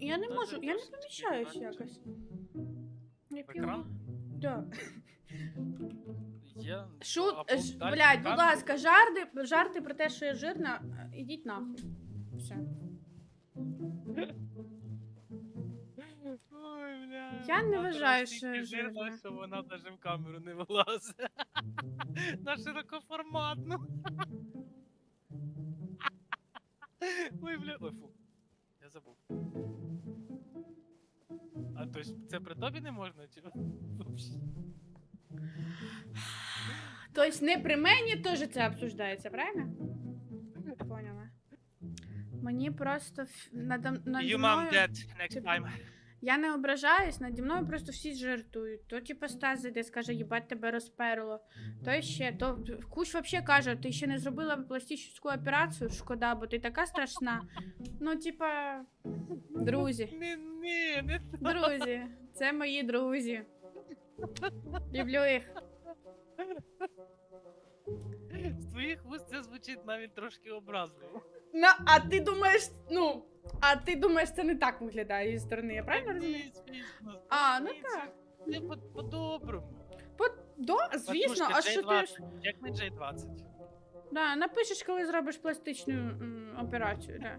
Ну, я не можу, я не поміщаюсь якось. Я екран? Да. Я... Шут, або ж, далі блядь, будь ласка, жарти, жарти про те, що я жирна, е, ідіть нахуй. Все. Ой, бля. Я не вона вважаю, настільки що я жирна, жирна. що вона навіть в камеру не вилазить. На широкоформатну. Ой, бля. Ой, фу. Я забув. А то есть це при тобі не можна? Чи... Тобто не при мені теж це обсуждається, правильно? Поняла. Мені просто ф- надо, наді You mom мною... dead next time. Я не ображаюсь, наді мною просто всі жартують. То типу Стас зайде, скаже, їбать тебе розперло. То ще, то Куш вообще каже, ти ще не зробила пластичну операцію, шкода, бо ти така страшна. Ну, типа, друзі, Не, не, не друзі, це мої друзі. Люблю їх. З твоїх вуст це звучить навіть трошки образливо. Ну, а ти думаєш, ну, а ти думаєш, це не так виглядає зі сторони, я правильно розумію? звісно. А, ну так. Це по- по-доброму. По, до, звісно, а що ти. J20, Як не J20. Да, напишеш, коли зробиш пластичну м, операцію, да.